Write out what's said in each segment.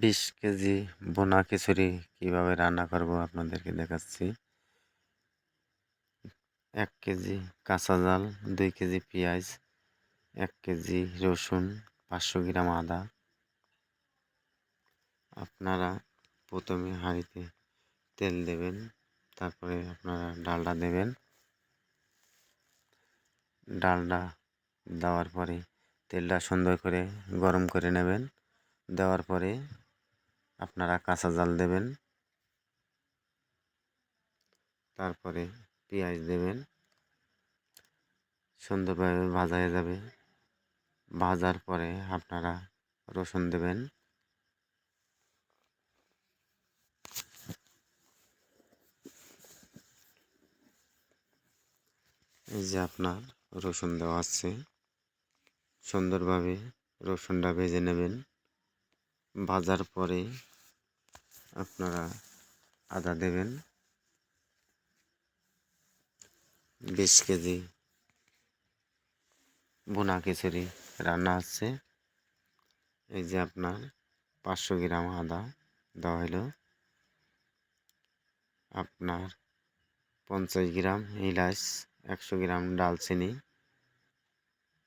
বিশ কেজি বোনা খিচুড়ি কীভাবে রান্না করব আপনাদেরকে দেখাচ্ছি। এক কেজি কাঁচা জাল, দুই কেজি পেঁয়াজ, এক কেজি রসুন, পাঁচশো গ্রাম আদা। আপনারা প্রথমে হাঁড়িতে তেল দেবেন, তারপরে আপনারা ডালটা দেবেন। ডালটা দেওয়ার পরে তেলটা সুন্দর করে গরম করে নেবেন। দেওয়ার পরে আপনারা কাঁচা জাল দেবেন। তারপরে পেঁয়াজ দেবেন। সুন্দরভাবে ভাজা হয়ে যাবে। ভাজার পরে আপনারা রসুন দেবেন। এই যে আপনার রসুন দেওয়া আছে সুন্দরভাবে রসুনটা ভেজে নেবেন। ভাজার পরে আপনারা আদা দেবেন। বিশ কেজি বোনা খিচুড়ি রান্না হচ্ছে। এই যে আপনার পাঁচশো গ্রাম আদা দেওয়া হলো। আপনার পঞ্চাশ গ্রাম ইলাচ, একশো গ্রাম ডালচিনি,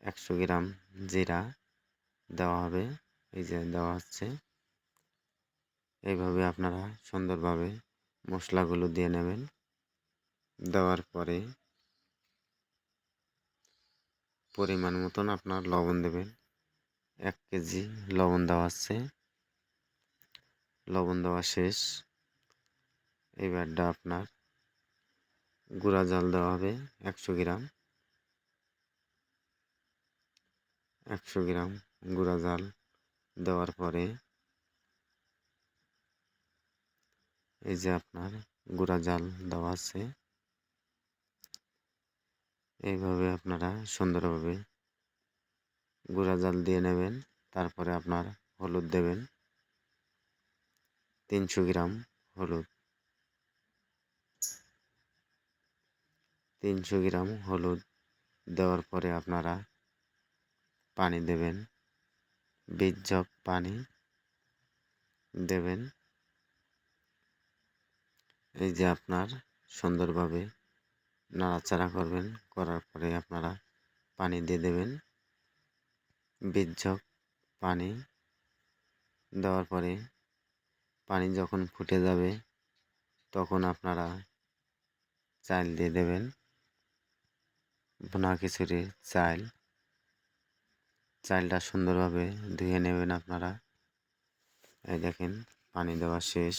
একশো গ্রাম জিরা দেওয়া হবে। এই যে দেওয়া হচ্ছে এইভাবে আপনারা সুন্দরভাবে মশলাগুলো দিয়ে নেবেন। দেওয়ার পরে পরিমাণ মতন আপনার লবণ দেবেন। এক কেজি লবণ দেওয়া আছে। লবণ দেওয়া শেষ। এইবারটা আপনার গুঁড়া জল দেওয়া হবে একশো গ্রাম। একশো গ্রাম গুঁড়া জাল। দেওয়ার পরে এই যে আপনার গুঁড়া জাল দেওয়া আছে, এইভাবে আপনারা সুন্দরভাবে গুঁড়া জাল দিয়ে নেবেন, তারপরে আপনার হলুদ দেবেন, তিনশো গ্রাম হলুদ, তিনশো গ্রাম হলুদ দেওয়ার পরে আপনারা পানি দেবেন। বিশ জগ পানি দেবেন। এই যে আপনার সুন্দরভাবে নাড়াচাড়া করবেন, করার পরে আপনারা পানি দিয়ে দেবেন। বিশ জগ পানি দেওয়ার পরে পানি যখন ফুটে যাবে, তখন আপনারা চাল দিয়ে দেবেন। বোনা খিচুড়ির চাল চালটা সুন্দরভাবে ধুয়ে নেবেন আপনারা। এই দেখেন, পানি দেওয়া শেষ।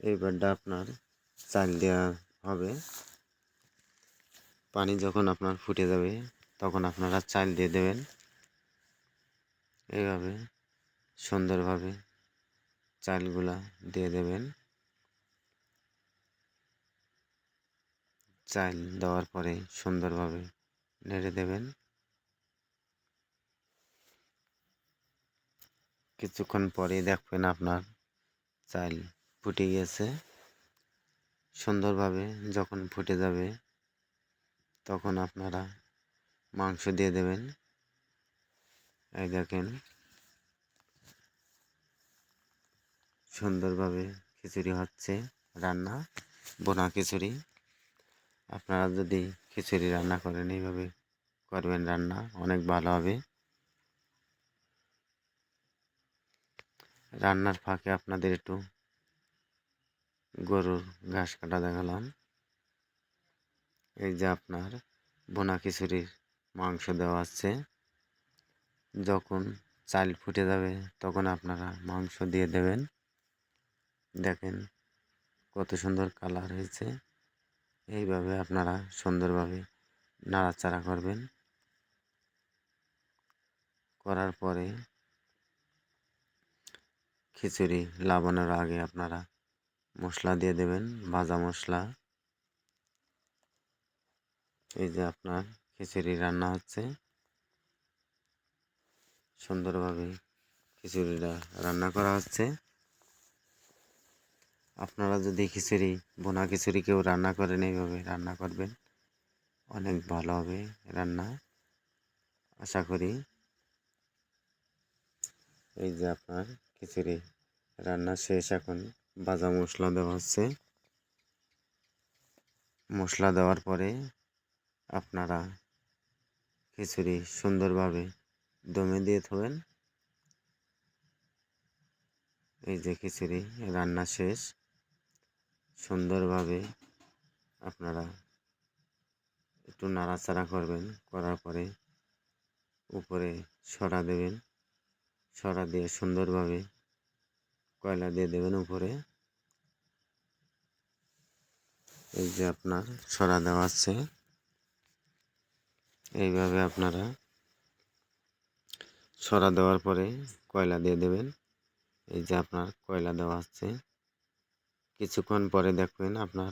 এইবারটা আপনার চাল দেওয়া হবে। পানি যখন আপনার ফুটে যাবে, তখন আপনারা চাল দিয়ে দেবেন। এইভাবে সুন্দরভাবে চালগুলা দিয়ে দেবেন। চাল দেওয়ার পরে সুন্দরভাবে নেড়ে দেবেন। কিছুক্ষণ পরে দেখবেন আপনার চাল ফুটে গেছে। সুন্দরভাবে যখন ফুটে যাবে, তখন আপনারা মাংস দিয়ে দেবেন। এই দেখেন, সুন্দরভাবে খিচুড়ি হচ্ছে, রান্না, বোনা খিচুড়ি। আপনারা যদি খিচুড়ি রান্না করেন, এইভাবে করবেন রান্না, অনেক ভালো হবে। রান্নার ফাঁকে আপনাদের একটু গরুর ঘাস কাটা দেখালাম। এই যে আপনার বোনা খিচুড়ির মাংস দেওয়া আছে। যখন চাল ফুটে যাবে তখন আপনারা মাংস দিয়ে দেবেন। দেখেন কত সুন্দর কালার হয়েছে। এইভাবে আপনারা সুন্দরভাবে নাড়াচাড়া করবেন। করার পরে খিচুড়ি লাবানোর আগে আপনারা মশলা দিয়ে দেবেন, ভাজা মশলা। এই যে আপনার খিচুড়ি রান্না হচ্ছে। সুন্দরভাবে খিচুড়িটা রান্না করা হচ্ছে। আপনারা যদি খিচুড়ি, বোনা খিচুড়ি কেউ রান্না করেন এইভাবে রান্না করবেন, অনেক ভালো হবে রান্না। আশা করি। এই যে আপনার খিচুড়ি। রান্না শেষ, এখন ভাজা মশলা দেওয়া হচ্ছে। মশলা দেওয়ার পরে আপনারা খিচুড়ি সুন্দরভাবে দমে দিয়ে থবেন। এই যে খিচুড়ি, রান্না শেষ। সুন্দরভাবে আপনারা একটু নাড়াচাড়া করবেন, করার পরে উপরে সরা দেবেন। সরা দিয়ে সুন্দরভাবে কয়লা দিয়ে দেবেন উপরে। এই যে আপনার সরা দেওয়া আছে। এইভাবে আপনারা সরা দেওয়ার পরে কয়লা দিয়ে দেবেন। এই যে আপনার কয়লা দেওয়া আছে। কিছুক্ষণ পরে দেখবেন আপনার